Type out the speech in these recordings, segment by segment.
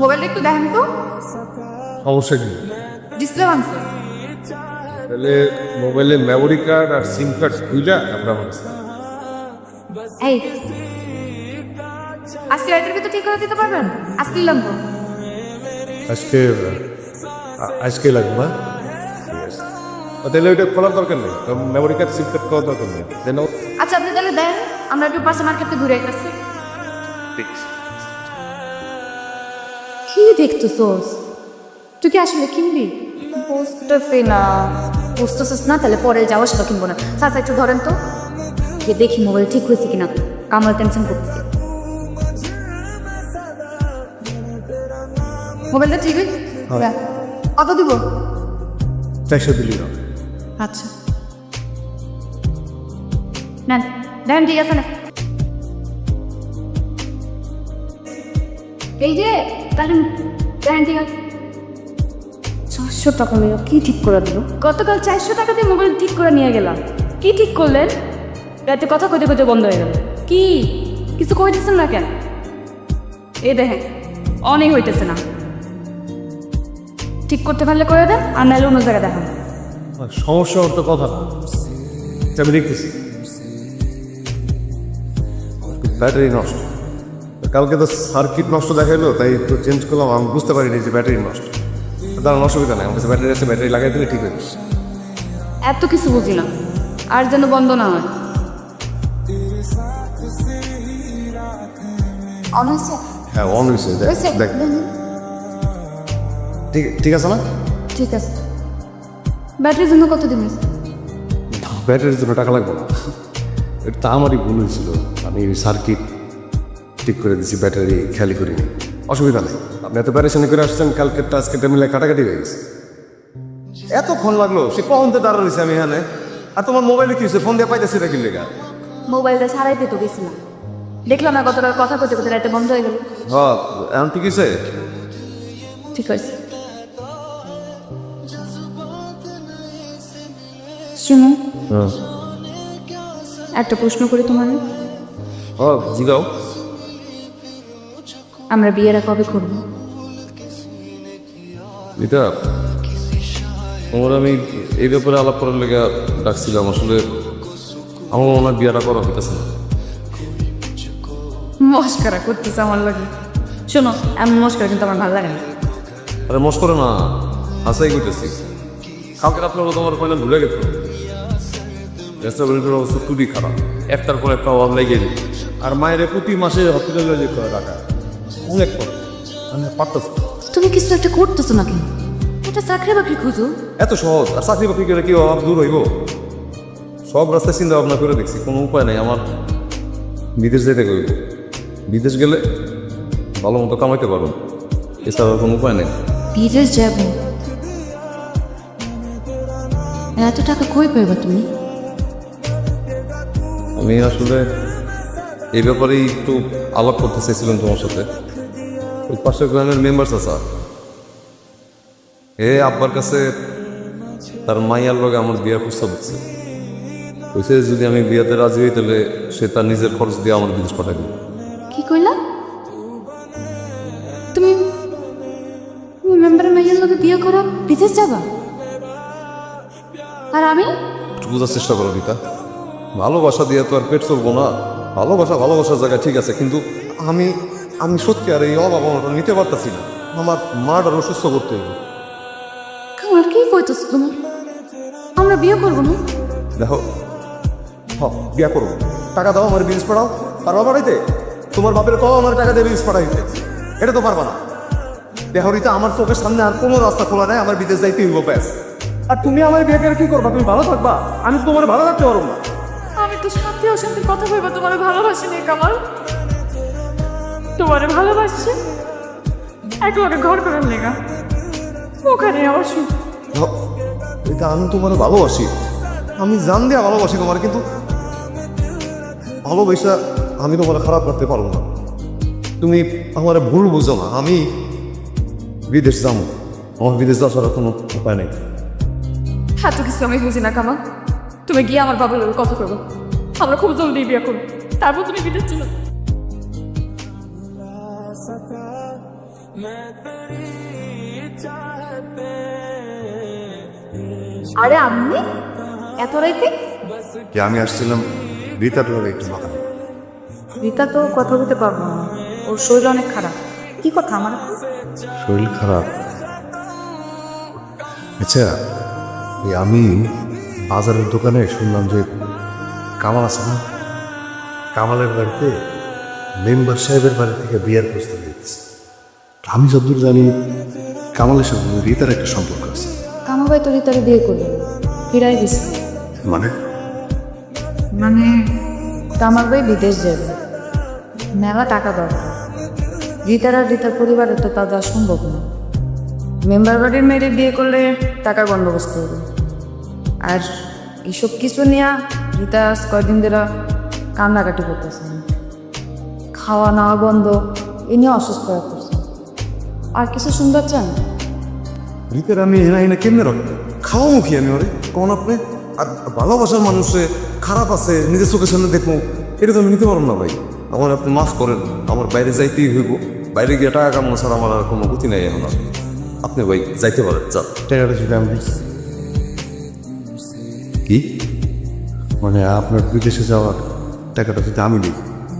মোবাইলটা একটু দেখেন তো। সমস্যা কি? ডিসপ্লে ভাঙছে। তাহলে মোবাইলে মেমোরি কার্ড আর সিম কার্ড খুইলা আমরা কাছে এই আজকে রাতের ভিতর ঠিক করে দিতে পারবেন? আজকে লাগবো আজকে আজকে লাগবে তাহলে ওইটা খোলার দরকার নেই। মেমোরি কার্ড সিম কার্ড করার দরকার নেই। দেন আচ্ছা আপনি তাহলে দেন আমরা একটু পাশে মার্কেটে ঘুরে আসতেছি কি দেখতেছোস? তুই কি আসলে কিনবি? বুঝতেছি না। বুঝতেছিস না? তাহলে পরে যাওয়া সেটা কিনবো না। চাচা একটু ধরেন তো। গিয়ে দেখি মোবাইল ঠিক হয়েছে কিনা। কামাল টেনশন করতেছি। মোবাইলটা ঠিক হয়েছে। কত দিব? চারশো দিলি আচ্ছা। নেন দেন ঠিক আছে না এই যে তাহলে দেন ঠিক আছে চারশো টাকা নিয়ে কি ঠিক করে দিল? গতকাল চারশো টাকা দিয়ে মোবাইল ঠিক করে নিয়ে গেলাম। কি ঠিক করলেন? রাতে কথা কইতে কইতে বন্ধ হয়ে গেল। কি? কিছু কইতেছেন না কেন? এই দেখেন অনেক হইতেছে না। ঠিক করতে পারলে করে দেন আর নাহলে অন্য জায়গায় দেখান। সমস্যা ওর তো কথা না। আচ্ছা, আমি দেখতেছি। ব্যাটারি নষ্ট। কালকে তো সার্কিট নষ্ট দেখাইলো তাই তো চেঞ্জ করলাম। আমি বুঝতে পারিনি যে ব্যাটারি নষ্ট। দাঁড়ান অসুবিধা নেই। আমার কাছে ব্যাটারি আছে ব্যাটারি লাগাই দিলে ঠিক হয়ে যাবে। এত কিছু বুঝি না আর যেন বন্ধ না হয়। হ্যাঁ অন হয়েছে দেখ ঠিক ঠিক আছে না? ঠিক আছে। ব্যাটারির জন্য কত দিন ব্যাটারির জন্য টাকা লাগবে না। এটা আমারই ভুল হয়েছিল। আমি সার্কিট ঠিক করে দিছি ব্যাটারি খেয়ালি করিনি। অসুবিধা নেই। আপনি এত প্যারেশানি করে আসছেন কালকে আজকে মিলে কাটাকাটি হয়ে গেছে। এতক্ষণ লাগল সে কখন তো দাঁড়া রয়েছে আমি এখানে? আর তোমার মোবাইলে কি হয়েছে? ফোন দিয়ে পাইতেছি এটা কি লেগা মোবাইলটা ছাড়াইতে তো গেছিলাম। দেখলাম না গতকাল কথা করতে করতে রাতে বন্ধ হয়ে গেল। হ্যাঁ এখন ঠিক আছে ঠিক আছে শুনো হ্যাঁ। একটা প্রশ্ন করি তোমার হ্যাঁ জিগাও। আমরা বিয়েটা কবে করব? এটা তোমার আমি এই ব্যাপারে আলাপ করার লেগে ডাকছিলাম। আসলে আমার মনে হয় বিয়েটা করা হইতেছে না। মস্কারা করতেছে আমার লাগে। শোনো এমন মস্কারা কিন্তু আমার ভালো লাগে না। আরে মশ করে না হাসাই করতেছি কালকে হলো তোমার কয়না ভুলে গেছো? রেস্টুরেন্টের অবস্থা খুবই খারাপ। একটার পর একটা অভাব লেগে আর মায়ের প্রতি মাসে হসপিটালে যেতে হয় টাকা অনেক পর মানে পারতেছে না। তুমি কিছু একটা করতেছো না কেন এটা চাকরি বাকরি খুঁজো। এত সহজ আর চাকরি বাকরি করে কি অভাব দূর হইব? সব রাস্তায় চিন্তা ভাবনা করে দেখছি কোনো উপায় নেই আমার বিদেশ যেতে হইব বিদেশ গেলে ভালো মতো কামাইতে পারো এছাড়া কোনো উপায় নেই। বিদেশ যাব? এত টাকা কই পাইবা তুমি? আমি আসলে এই ব্যাপারেই একটু আলাপ করতে চাইছিলাম তোমার সাথে। ওই পাশের গ্রামের মেম্বার্স আছে এ আব্বার কাছে তার মাইয়ার লগে আমার বিয়ার প্রস্তাব দিচ্ছে কইছে যদি আমি বিয়াতে রাজি হই তাহলে সে তার নিজের খরচ দিয়ে আমার বিদেশ পাঠাই দেবে। কি কইলা? তুমি তুমি মেম্বারের মেয়ের লোকে বিয়ে করো বিদেশ যাবা? আর আমি? বোঝার চেষ্টা করো রীতা ভালোবাসা দিয়ে তো আর পেট চলবো না। ভালোবাসা ভালোবাসার জায়গায় ঠিক আছে কিন্তু আমি আমি সত্যি আর এই অভাব অনটন নিতে পারতাছি না। আমার মাটার অসুস্থ করতে হবে কামাল কি কইতেছ তুমি? আমরা বিয়ে করব না? দেখো হ বিয়া করব। টাকা দাও আমার বিলস পড়াও পারবা পাঠাইতে তোমার বাপের কও আমার টাকা দিয়ে বিলস পড়াইতে এটা তো পারবা না। দেখো রীতা আমার চোখের সামনে আর কোনো রাস্তা খোলা নাই আমার বিদেশ যাইতে হইব ব্যাস। আর তুমি আমার বিয়ে করে কি করবা? তুমি ভালো থাকবা? আমি তোমার ভালো থাকতে পারব না। আমি তো শান্তি অশান্তির কথা কইবা তোমার ভালোবাসি নেই কামাল। তোমারে ভালোবাসছি? একবারে ঘর করার লেগা ওখানে আমার সুখ হ- রীতা আমি তোমার ভালোবাসি। আমি জান দিয়া ভালোবাসি তোমার কিন্তু ভালোবাসা আমি তোমার খারাপ করতে পারব না। তুমি আমার ভুল বুঝো না। আমি বিদেশ যাব। আমার বিদেশ যাওয়া ছাড়া কোনো উপায় নেই। এত কিছু আমি বুঝি না কামা তুমি গিয়ে আমার বাবার কথা করব আমরা খুব জলদি বিয়ে করব। তারপর তুমি বিদেশ চলো আরে আপনি এত রাইতে? যে আমি আসছিলাম রীতার লগে একটু বাগানে রীতা তো কথা বলতে পারব না। ওর শরীর অনেক খারাপ। কি কথা আমার? শরীর খারাপ? আচ্ছা এই আমি বাজারের দোকানে শুনলাম যে কামাল আছে না? কামালের বাড়িতে মেম্বার সাহেবের বাড়ি থেকে বিয়ার প্রস্তাব আমি যতদূর জানি কামালের সঙ্গে রীতার একটা সম্পর্ক আছে। কামা ভাই তো রীতারে বিয়ে করল। ফিরাই দিছে। মানে? মানে কামাল ভাই বিদেশ যাবে। মেলা টাকা দরকার। রীতার আর রীতার পরিবারের তো তা দেওয়া সম্ভব না। মেম্বার বাড়ির মেয়েরে বিয়ে করলে টাকার বন্দোবস্ত করবে। আর এইসব কিছু নিয়ে রীতা আজ কয়দিন ধরে কান্নাকাটি করতেছে। খাওয়া নাওয়া বন্ধ এ নিয়ে অসুস্থ হয়ে আর কিছু শুনতে চান? রীতের আমি এনা এনা কেমনে রাখব খাওয়া মুখী আমি ওরে? কোন আপনি? আর ভালোবাসার মানুষে খারাপ আছে নিজের চোখের সামনে দেখব এটা তো আমি নিতে পারব না ভাই। আমার আপনি মাফ করেন আমার বাইরে যাইতেই হইব। বাইরে গিয়ে টাকা কামানো ছাড়া আমার আর কোনো গতি নাই এখন আপনি ভাই যাইতে পারেন যান। টাকাটা যদি আমি কি? মানে আপনার বিদেশে যাওয়ার টাকাটা যদি আমি দিই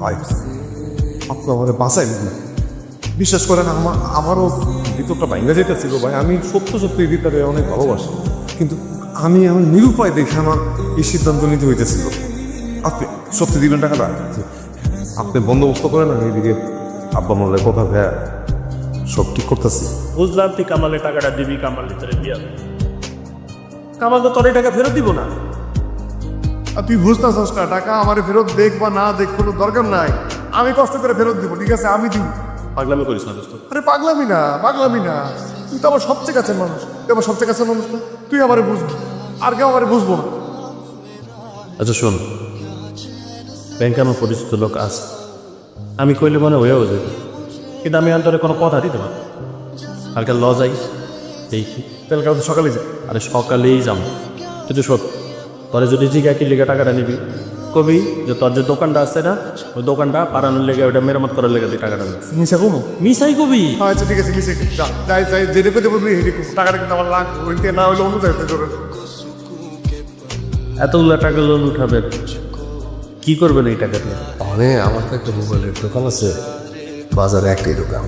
ভাই আপনি আমার বাঁচাই না। বিশ্বাস করেন আমার আমারও ভিতরটা ভাঙ্গা যেতেছিল ভাই। আমি সত্য সত্যি ভিতরে অনেক ভালোবাসি। কিন্তু আমি আমার নিরুপায় দেখে আমার এই সিদ্ধান্ত নিতে হইতেছিল। আপনি সত্যি দিবেন টাকাটা? আপনি বন্দোবস্ত করেন আমি এদিকে আব্বা মোল্লার কথা ভ্যা সব ঠিক করতেছি। বুঝলাম তুই কামালে টাকাটা দিবি কামাল ভিতরে বিয়া কামাল তো তোর টাকা ফেরত দিব না। আর তুই বুঝতেছস না টাকা আমার ফেরত দেখ বা না দেখ কোনো দরকার নাই। আমি কষ্ট করে ফেরত দিব ঠিক আছে? আমি দিব। পাগলামি করিস না দোস্ত। আরে পাগলামি না পাগলামি না। তুই তো আমার সবচেয়ে কাছের মানুষ। তুই আমার সবচেয়ে কাছের মানুষ না। তুই আমারে বুঝবি। আর কেউ আমারে বুঝব না। আচ্ছা শোন। ব্যাংকে আমার পরিচিত লোক আছে। আমি কইলে মনে হয়েও যাবে। কিন্তু আমি অন্তরে কোনো কথা দিতে পারব কালকে ল যাই কি তাহলে কাল সকালে যা। আরে সকালেই যাম কিন্তু শোন তোরে যদি জিগা কি লেগে টাকাটা নিবি। কবি যে তোর যে দোকানটা আছে না ওই দোকানটা পারানোর লেগে ওটা মেরামত করার লেগে তুই টাকাটা নিশা কমো? মিসাই কবি? আচ্ছা ঠিক আছে যা যাই যাই যেটা পেতে বলবি টাকাটা কিন্তু আমার লাগবে ওই দিয়ে না হলে অন্য জায়গাতে করে এতগুলো টাকা লোন উঠাবে কি করবেন এই টাকা দিয়ে? মানে আমার তো একটা মোবাইলের দোকান আছে বাজারে একটাই দোকান।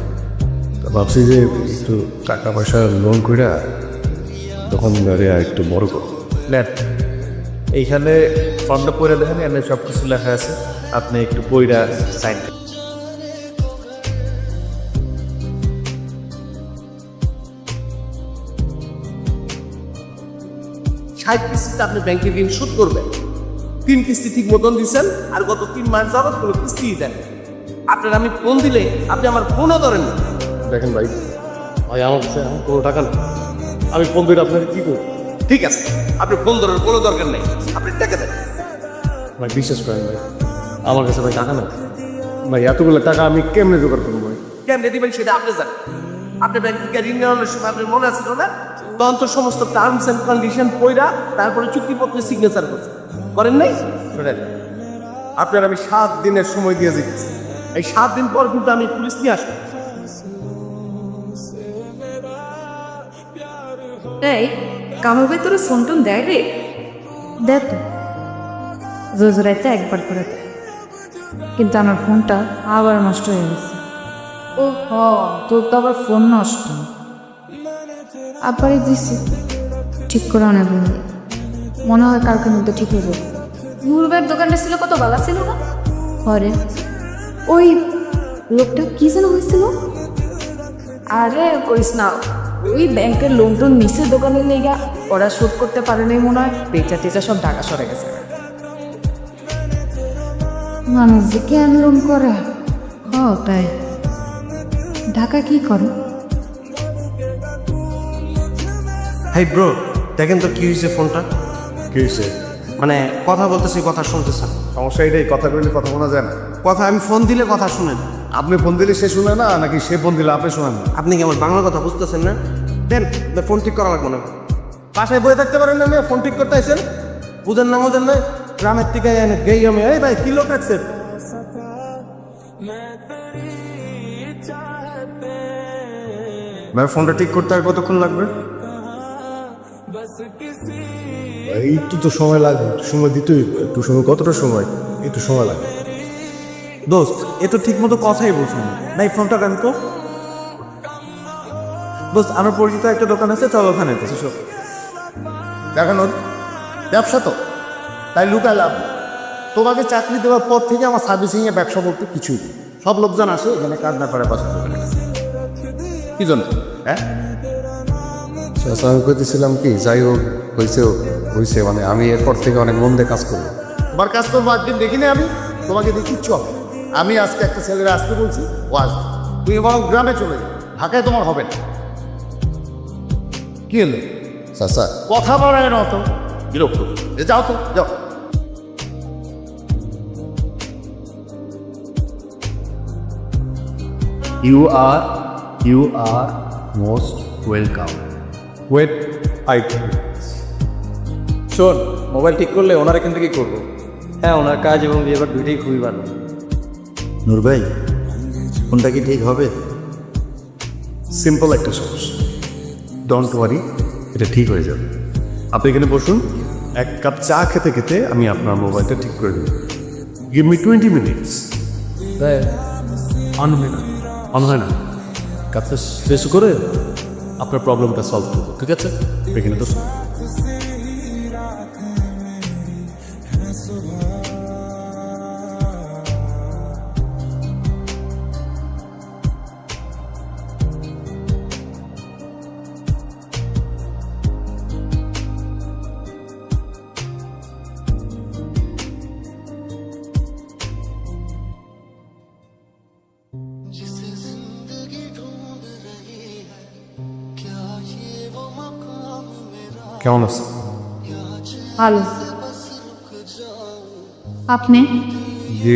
তো ভাবছি যে একটু টাকা পয়সা লোন করে দোকানদারে আর একটু বড় করো নেন এইখানে ফর্মটা পড়ে দেখেন এখানে সব কিছু লেখা আছে। আপনি একটু বইটা সাইন ষাট কিস্তিতে আপনি ব্যাংকে ঋণ শোধ করবেন। তিন কিস্তি ঠিক মতন দিচ্ছেন আর গত তিন মাস যাবত কোনো কিস্তিই দেন আপনার আমি ফোন দিলে আপনি আমার ফোনও ধরেন দেখেন ভাই ভাই আমার কাছে এখন কোনো টাকা নেই। আমি ফোন করে আপনাকে কী করব? ঠিক আছে আপনি ফোন ধরার কোনো দরকার নেই। আপনি টাকা দেন। ভাই বিশ্বাস করেন ভাই। আমার কাছে ভাই টাকা নেই। ভাই এতগুলো টাকা আমি কেমনে জোগাড় করব ভাই? কেমনে দিবেন সেটা আপনি জানেন। আপনি ব্যাংক থেকে ঋণ নেওয়ানোর সময় আপনার মনে আছে না? তখন তো সমস্ত টার্মস অ্যান্ড কন্ডিশন পড়া তারপরে চুক্তিপত্রে সিগনেচার করছে করেন নাই? শোনেন আপনার আমি সাত দিনের সময় দিয়ে দিচ্ছি। এই সাত দিন পর কিন্তু আমি পুলিশ নিয়ে আসব। এই ভাই তোর ফোন টোন দেয় রে। দেখ তো রোজ রাইতে একবার করে দেয়। কিন্তু আমার ফোনটা আবার নষ্ট হয়ে গেছে। ও হ তোর তো আবার ফোন নষ্ট। আবারই দিছি। ঠিক করে অনেক মনে হয় কালকের মধ্যে ঠিক হয়ে যাবে। নুরবের দোকানটা ছিল কত ভালো ছিল না? পরে ওই লোকটা কি যেন হয়েছিল? আরে করিস না ওই ব্যাংকের লোন টোন নিচে দোকানে নিয়ে লেগা ওরা শোধ করতে পারে নাই মনে হয়। বেচা টেচা সব ঢাকা সরে গেছে। মানুষ যে কেন লোন করে? ও তাই। ঢাকা কি করে? হাই ব্রো দেখেন তো কি হয়েছে ফোনটা? কী হয়েছে মানে কথা বলতেছি কথা শুনতেছেন সমস্যা এটাই কথা বললে কথা শোনা যায় না। কথা আমি ফোন দিলে কথা শুনেন। আপনি ফোন দিলে সে শুনে না নাকি সে ফোন দিলে আপনি শোনান? আপনি কি আমার বাংলা কথা বুঝতেছেন না? দেন ফোন ঠিক করা লাগবে না। বাসায় বয়ে থাকতে পারেন না মেয়ে ফোন ঠিক করতে আইসেন বুঝেন না বুঝেন না? গ্রামের থেকে এনে গেই আমি এই ভাই কি লোক আছে? ভাই ফোনটা ঠিক করতে আর কতক্ষণ লাগবে? একটু তো সময় লাগবে একটু সময় দিতেই একটু সময় কতটা সময়? একটু সময় লাগবে দোস্ত এ তো ঠিক মতো কথাই বলছে না। নাই ফোনটা কেন তো। দোস্ত আমার পরিচিত একটা দোকান আছে চল ওখানে যেতে। দেখানো ব্যবসা তো। তাই লুকা লাভ তোমাকে চাকরি দেওয়ার পর থেকে আমার সার্ভিসিংয়ে ব্যবসা বলতে কিছুই নেই। সব লোকজন আসে এখানে কাজ না করে করে কি জন্য? হ্যাঁ? আচ্ছা, আমি কইতেছিলাম কি যাই হোক হয়েছে হয়েছে মানে আমি এরপর থেকে অনেক মন দিয়ে কাজ করব তোমার কাজ করব একদিন দেখিনি আমি তোমাকে দেখি চল আমি আজকে একটা ছেলেরা আসতে বলছি ও আসবে। তুই বরং গ্রামে চলে যা ঢাকায় তোমার হবে না। কি হলো? কথা বলায় না তো বিরক্ত। এ যাও তো যাও। You are you are most welcome wait I শোন মোবাইল ঠিক করলে ওনার এখান থেকে করব। হ্যাঁ ওনার কাজ এবং বিহেভিয়ার দুইটাই খুবই ভালো। নূর ভাই ফোনটা কি ঠিক হবে? সিম্পল একটা সমস্যা ডোন্ট ওয়ারি এটা ঠিক হয়ে যাবে। আপনি এখানে বসুন। এক কাপ চা খেতে খেতে আমি আপনার মোবাইলটা ঠিক করে দিই। Give me twenty minutes on হয় না অন হয় না। কাজটা শেষ করে আপনার প্রবলেমটা সলভ করব ঠিক আছে? এখানে তো কেমন আছে ভালো। আপনি? জি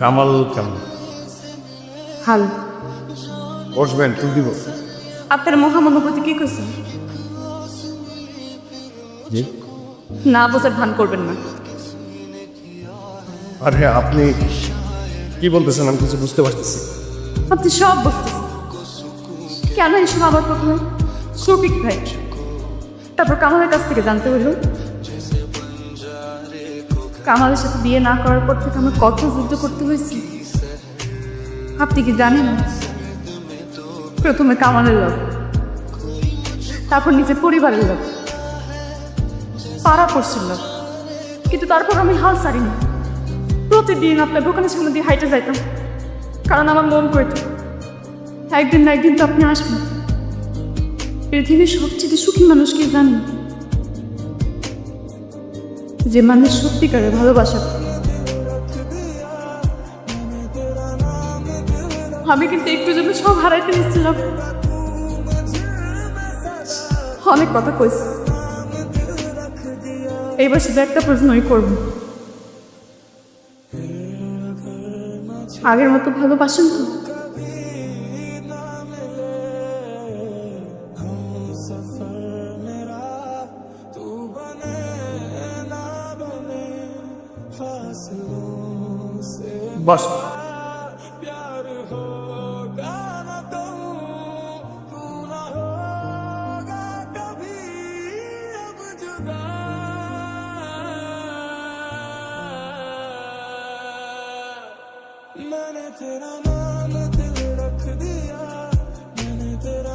কামাল কেমন? ভালো। বসবেন তুই দিব। আপনার মহামনুভূতি কি করছেন জি। না বোঝার ভান করবেন না। আরে আপনি কি বলতেছেন? আমি কিছু বুঝতে পারতেছি। আপনি সব বুঝতেছেন। কেন এসব আবার প্রথমে শফিক ভাই। তারপর কামালের কাছ থেকে জানতে হইল কামালের সাথে বিয়ে না করার পর থেকে আমার কত যুদ্ধ করতে হয়েছে। আপনি কি জানেন? প্রথমে কামালের লোক তারপর নিজের পরিবারের লোক পাড়া পড়ছিল লোক কিন্তু তারপর আমি হাল ছাড়িনি। প্রতিদিন আপনার দোকানের সামনে দিয়ে হাইটে যাইতাম, কারণ আমার মন করত একদিন না একদিন তো আপনি আসবেন। পৃথিবীর সবচেয়ে সুখী মানুষ কি জানেন যে মানুষ সত্যিকারে ভালোবাসা আমি কিন্তু একটু জন্য সব হারাইতে নিচ্ছিলাম। অনেক কথা কইছি। এইবার শুধু একটা প্রশ্নই করব। আগের মতো ভালোবাসেন তো? বস